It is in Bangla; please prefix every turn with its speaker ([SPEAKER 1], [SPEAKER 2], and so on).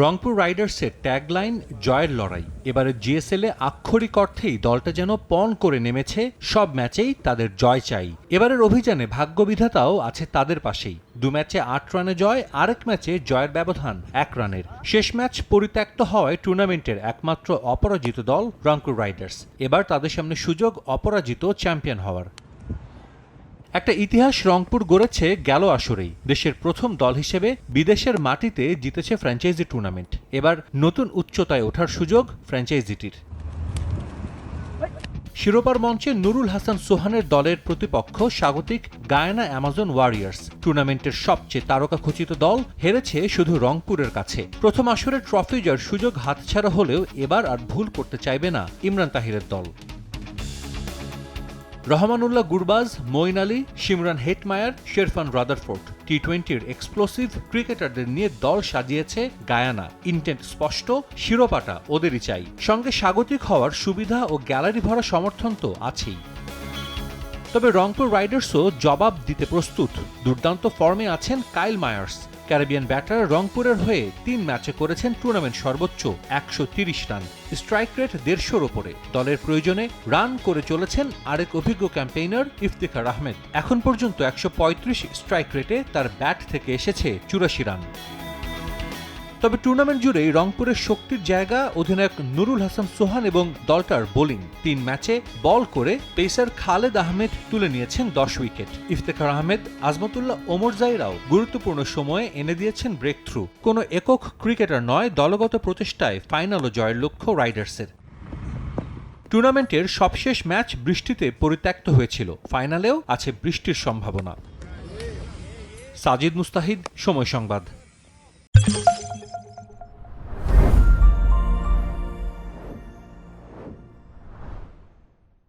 [SPEAKER 1] রংপুর রাইডার্সের ট্যাগলাইন জয়ের লড়াই। এবারে জিএসএল আক্ষরিক অর্থেই দলটা যেন পণ করে নেমেছে, সব ম্যাচেই তাদের জয় চাই। এবারের অভিযানে ভাগ্যবিধাতাও আছে তাদের পাশেই। দু ম্যাচে আট রানে জয়, আরেক ম্যাচে জয়ের ব্যবধান এক রানের। শেষ ম্যাচ পরিত্যক্ত হওয়ায় টুর্নামেন্টের একমাত্র অপরাজিত দল রংপুর রাইডার্স। এবার তাদের সামনে সুযোগ অপরাজিত চ্যাম্পিয়ন হওয়ার। একটা ইতিহাস রংপুর গড়েছে গেল আসরেই। দেশের প্রথম দল হিসেবে বিদেশের মাটিতে জিতেছে ফ্র্যাঞ্চাইজি টুর্নামেন্ট। এবার নতুন উচ্চতায় ওঠার সুযোগ ফ্র্যাঞ্চাইজিটির। শিরোপার মঞ্চে নুরুল হাসান সোহানের দলের প্রতিপক্ষ স্বাগতিক গায়ানা অ্যামাজন ওয়ারিয়ার্স। টুর্নামেন্টের সবচেয়ে তারকাখচিত দল হেরেছে শুধু রংপুরের কাছে। প্রথম আসরে ট্রফি জয়ের সুযোগ হাতছাড়া হলেও এবার আর ভুল করতে চাইবে না ইমরান তাহিরের দল। Rahmanullah Gurbaz, Moeen Ali Shimron Hetmyer, Sherfane Rutherford. T টোয়েন্টির এক্সপ্লোসিভ ক্রিকেটারদের নিয়ে দল সাজিয়েছে গায়ানা। ইন্টেন্ট স্পষ্ট, শিরোপাটা ওদেরই চাই। সঙ্গে স্বাগতিক হওয়ার সুবিধা ও গ্যালারি ভরা সমর্থন তো আছেই। তবে রংপুর রাইডার্সও জবাব দিতে প্রস্তুত। দুর্দান্ত ফর্মে আছেন কাইল মায়ার্স। ক্যারিবিয়ান ব্যাটার রংপুরের হয়ে তিন ম্যাচে করেছেন টুর্নামেন্ট সর্বোচ্চ একশো তিরিশ রান। স্ট্রাইক রেট দেড়শোর ওপরে। দলের প্রয়োজনে রান করে চলেছেন আরেক অভিজ্ঞ ক্যাম্পেইনার ইফতিখার আহমেদ। এখন পর্যন্ত একশো পঁয়ত্রিশ স্ট্রাইক রেটে তার ব্যাট থেকে এসেছে চুরাশি রান। তবে টুর্নামেন্ট জুড়েই রংপুরের শক্তির জায়গা, অধিনায়ক নুরুল হাসান সোহান এবং দলটার বোলিং। তিন ম্যাচে বল করে পেসার খালেদ আহমেদ তুলে নিয়েছেন দশ উইকেট। ইফতেখার আহমেদ, আজমতুল্লাহ, ওমর জাইরাও গুরুত্বপূর্ণ সময়ে এনে দিয়েছেন ব্রেক থ্রু কোনো একক ক্রিকেটার নয়, দলগত প্রচেষ্টায় ফাইনাল ও জয়ের লক্ষ্য রাইডার্সের। টুর্নামেন্টের সবশেষ ম্যাচ বৃষ্টিতে পরিত্যক্ত হয়েছিল। ফাইনালেও আছে বৃষ্টির সম্ভাবনা। সাজিদ মুস্তাহিদ, সময় সংবাদ।